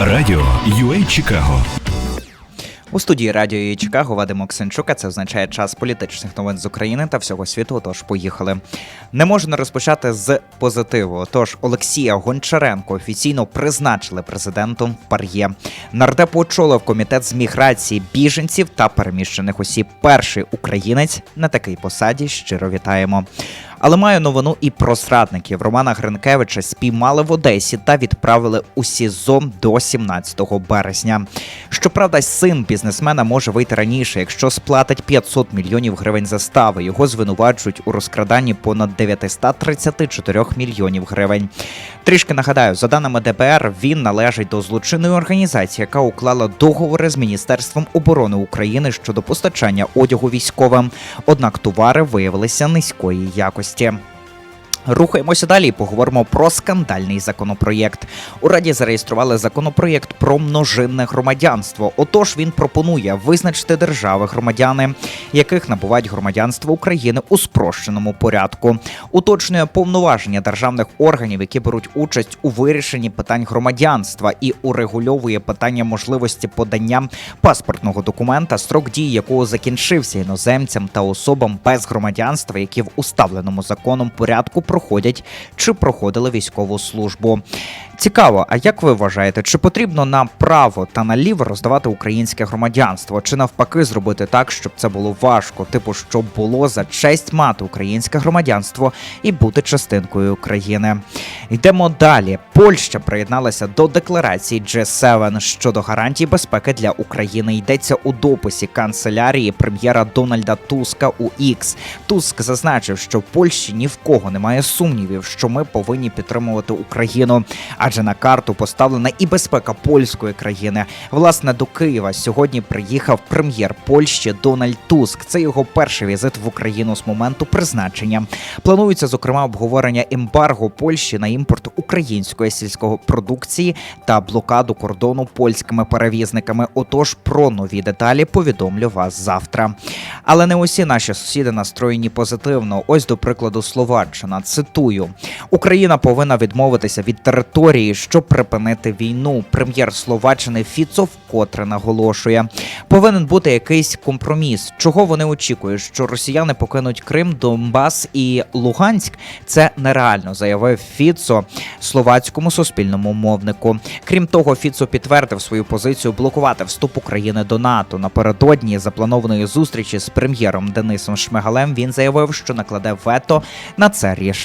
Радіо UA Чикаго У студії радіо «Її Чикаго Вадим Оксенчук, це означає час політичних новин з України та всього світу. Тож поїхали. Не можу не розпочати з позитиву. Тож Олексія Гончаренко офіційно призначили президентом Пар'є. Нардеп очолив комітет з міграції біженців та переміщених осіб. Перший українець на такій посаді. Щиро вітаємо. Але маю новину і про зрадників. Романа Гринкевича спіймали в Одесі та відправили у СІЗО до 17 березня. Щоправда, син бізнесмена може вийти раніше, якщо сплатить 500 мільйонів гривень застави. Його звинувачують у розкраданні понад 934 мільйонів гривень. Трішки нагадаю, за даними ДБР, він належить до злочинної організації, яка уклала договори з Міністерством оборони України щодо постачання одягу військовим. Однак товари виявилися низької якості гості. Рухаємося далі. Поговоримо про скандальний законопроєкт. У раді зареєстрували законопроєкт про множинне громадянство. Отож, він пропонує визначити держави громадяни, яких набувають громадянство України у спрощеному порядку. Уточнює повноваження державних органів, які беруть участь у вирішенні питань громадянства, і урегульовує питання можливості подання паспортного документа, строк дії якого закінчився іноземцям та особам без громадянства, які в уставленому законом порядку проходять чи проходили військову службу. Цікаво, а як ви вважаєте, чи потрібно на право та наліво роздавати українське громадянство, чи навпаки зробити так, щоб це було важко, типу, щоб було за честь мати українське громадянство і бути частинкою України? Йдемо далі. Польща приєдналася до декларації G7 щодо гарантій безпеки для України. Йдеться у дописі канцелярії прем'єра Дональда Туска у X. Туск зазначив, що в Польщі ні в кого немає сумнівів, що ми повинні підтримувати Україну, адже на карту поставлена і безпека польської країни. Власне, до Києва сьогодні приїхав прем'єр Польщі Дональд Туск. Це його перший візит в Україну з моменту призначення. Планується зокрема обговорення ембарго Польщі на імпорт української сільської продукції та блокаду кордону польськими перевізниками. Отож, про нові деталі повідомлю вас завтра. Але не усі наші сусіди настроєні позитивно. Ось до прикладу, Словаччина. Цитую: Україна повинна відмовитися від території, щоб припинити війну. Прем'єр Словаччини Фіцо вкотре наголошує. Повинен бути якийсь компроміс. Чого вони очікують? Що росіяни покинуть Крим, Донбас і Луганськ? Це нереально, заявив Фіцо словацькому суспільному мовнику. Крім того, Фіцо підтвердив свою позицію блокувати вступ України до НАТО. Напередодні запланованої зустрічі з прем'єром Денисом Шмигалем він заявив, що накладе вето на це рішення.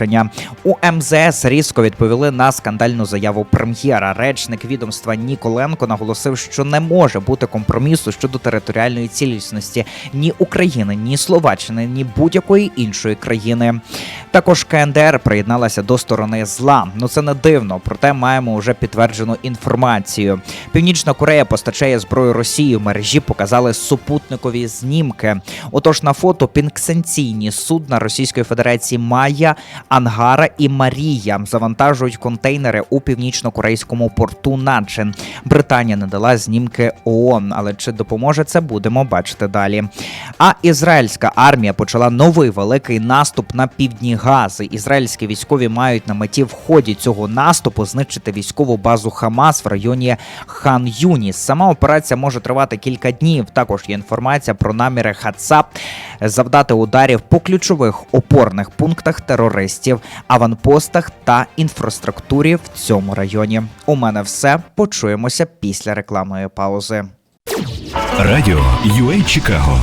У МЗС різко відповіли на скандальну заяву прем'єра. Речник відомства Ніколенко наголосив, що не може бути компромісу щодо територіальної цілісності ні України, ні Словаччини, ні будь-якої іншої країни. Також КНДР приєдналася до сторони зла. Ну це не дивно, проте маємо вже підтверджену інформацію. Північна Корея постачає зброю Росії. Мережі показали супутникові знімки. Отож, на фото пінксенційні судна Російської Федерації Майя, Ангара і Марія завантажують контейнери у північно-корейському порту Начин. Британія надала знімки ООН, але чи допоможе це, будемо бачити далі. А ізраїльська армія почала новий великий наступ на півдні Гази. Ізраїльські військові мають на меті в ході цього наступу знищити військову базу Хамас в районі Хан Юніс. Сама операція може тривати кілька днів. Також є інформація про наміри Хацап завдати ударів по ключових опорних пунктах терористів, аванпостах та інфраструктурі в цьому районі. У мене все почуємося після рекламної паузи. Радіо UA Чикаго